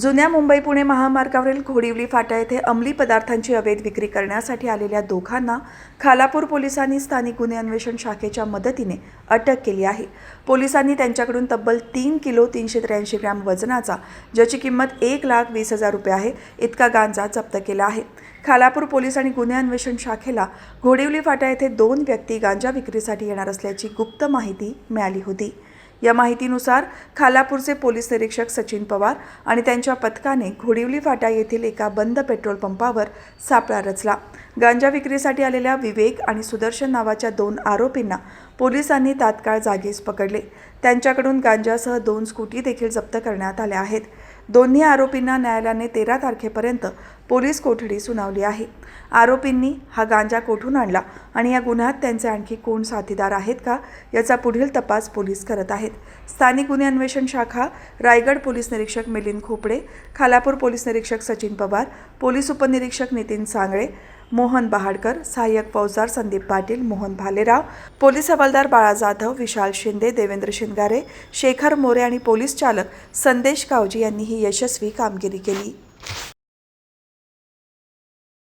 जुन्या मुंबई पुणे महामार्गावरील घोडिवली फाटा येथे अंमली पदार्थांची अवैध विक्री करण्यासाठी आलेल्या दोघांना खालापूर पोलिसांनी स्थानिक गुन्हे अन्वेषण शाखेच्या मदतीने अटक केली आहे. पोलिसांनी त्यांच्याकडून तब्बल तीन किलो तीनशे त्र्याऐंशी ग्रॅम वजनाचा ज्याची किंमत एक लाख वीस हजार रुपये आहे इतका गांजा जप्त केला आहे. खालापूर पोलीस आणि गुन्हे अन्वेषण शाखेला घोडिवली फाटा येथे दोन व्यक्ती गांजा विक्रीसाठी येणार असल्याची गुप्त माहिती मिळाली होती. या माहितीनुसार खालापूरचे पोलीस निरीक्षक सचिन पवार आणि त्यांच्या पथकाने घोडिवली फाटा येथील एका बंद पेट्रोल पंपावर सापळा रचला. गांजा विक्रीसाठी आलेल्या विवेक आणि सुदर्शन नावाच्या दोन आरोपींना पोलिसांनी तात्काळ जागीच पकडले. त्यांच्याकडून गांजासह दोन स्कूटी देखील जप्त करण्यात आल्या आहेत. दोन्ही आरोपींना न्यायालयाने तेरा तारखेपर्यंत पोलीस कोठडी सुनावली आहे. आरोपींनी हा गांजा कोठून आणला आणि या गुन्ह्यात त्यांचे आणखी कोण साथीदार आहेत का याचा पुढील तपास पोलीस करत आहेत. स्थानिक गुन्हे अन्वेषण शाखा रायगड पोलीस निरीक्षक मिलिंद खोपडे खालापूर पोलीस निरीक्षक सचिन पवार पोलीस उपनिरीक्षक नितीन सांगळे मोहन बहाडकर सहाय्यक फौजदार संदीप पाटील मोहन भालेराव पोलीस हवालदार बाळा जाधव विशाल शिंदे देवेंद्र शिंगारे शेखर मोरे आणि पोलीस चालक संदेश कावजी यांनी ही यशस्वी कामगिरी केली.